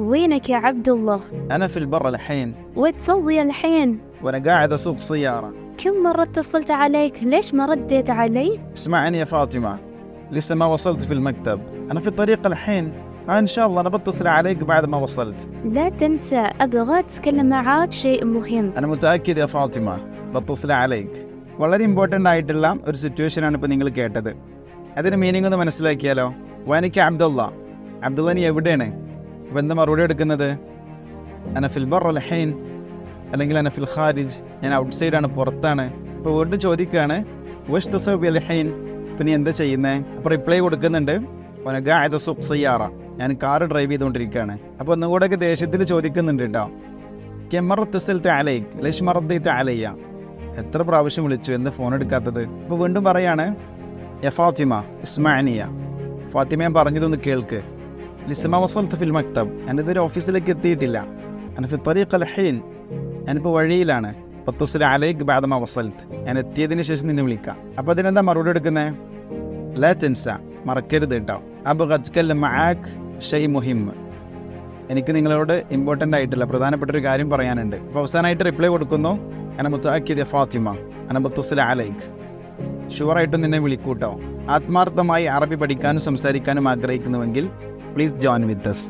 وينك يا عبد الله أنا في البر الحين وتسوي الحين وأنا قاعد أسوق سيارة كم مرة اتصلت عليك ليش ما رديت علي اسمعني يا فاطمة لسه ما وصلت في المكتب أنا في الطريق الحين آه إن شاء الله أنا بتصل عليك بعد ما وصلت لا تنسى أبغى أتكلم معاك شيء مهم أنا متأكد يا ഫാത്തിമ ബത്തുസ്ല അലൈക്ക് വളരെ ഇമ്പോർട്ടൻ്റ് ആയിട്ടുള്ള ഒരു സിറ്റുവേഷനാണ് ഇപ്പോൾ നിങ്ങൾ കേട്ടത് അതിന് മീനിങ് ഒന്ന് മനസ്സിലാക്കിയാലോ വനിക്ക് അബ്ദുള്ള അബ്ദുള്ള നീ എവിടെയാണ് എന്താ മറുപടി എടുക്കുന്നത്? അനഫിൽ ബർ ഹൈൻ അല്ലെങ്കിൽ അനഫിൽ ഖാരിജ് ഞാൻ ഔട്ട് സൈഡാണ് പുറത്താണ്. അപ്പോൾ വീണ്ടും ചോദിക്കുകയാണ് വഷ് തസബി അൽ ഹൈൻ ഇപ്പം നീ എന്താ ചെയ്യുന്നത് അപ്പോൾ റിപ്ലൈ കൊടുക്കുന്നുണ്ട് ഒനഗായത് സയ്യാറ ഞാൻ കാർ ഡ്രൈവ് ചെയ്തുകൊണ്ടിരിക്കുകയാണ്. അപ്പോൾ ഒന്നുകൂടെയൊക്കെ ദേഷ്യത്തിൽ ചോദിക്കുന്നുണ്ട് കേട്ടോ കെമറത്തസൽത്ത് അലൈക്ക് ലൈഷ് മറദ്ദൈത്ത് താലയ്യ എത്ര പ്രാവശ്യം വിളിച്ചു എന്താ ഫോൺ എടുക്കാത്തത്? അപ്പോൾ വീണ്ടും പറയാണ് എഫാത്തിമ ഫാത്തിമ ഇസ്മാനിയ ഫാത്തിമ ഞാൻ പറഞ്ഞതൊന്ന് കേൾക്ക്. ലിസ്മ വസൽത്ത് ഫിൽ മക്തബ് ഞാനിതുവരെ ഓഫീസിലേക്ക് എത്തിയിട്ടില്ല. അനഫി തരീഖ് അൽ ഹൈൻ ഞാനിപ്പോൾ വഴിയിലാണ്. പത്തുസിൽ അലൈക്ക് ബാദമ വസൽത്ത് ഞാൻ എത്തിയതിന് ശേഷം നിന്നെ വിളിക്കാം. അപ്പോൾ അതിനെന്താ മറുപടി എടുക്കുന്നത് ലാ തെൻസ മറക്കരുത് കേട്ടോ. അപ്പോൾ ഗജ്കൽ മആക്ക് ഷെയ് മുഹിം എനിക്ക് നിങ്ങളോട് ഇമ്പോർട്ടന്റ് ആയിട്ടുള്ള പ്രധാനപ്പെട്ട ഒരു കാര്യം പറയാനുണ്ട്. അപ്പോൾ അവസാനമായിട്ട് റിപ്ലൈ കൊടുക്കുന്നു. അന മുത്താക്കിയത് ഫാത്തിമ അന അലൈഖ് ഷുവറായിട്ടും നിന്നെ വിളിക്കൂട്ടോ. ആത്മാർത്ഥമായി അറബി പഠിക്കാനും സംസാരിക്കാനും ആഗ്രഹിക്കുന്നുവെങ്കിൽ പ്ലീസ് ജോയിൻ വിത്ത് us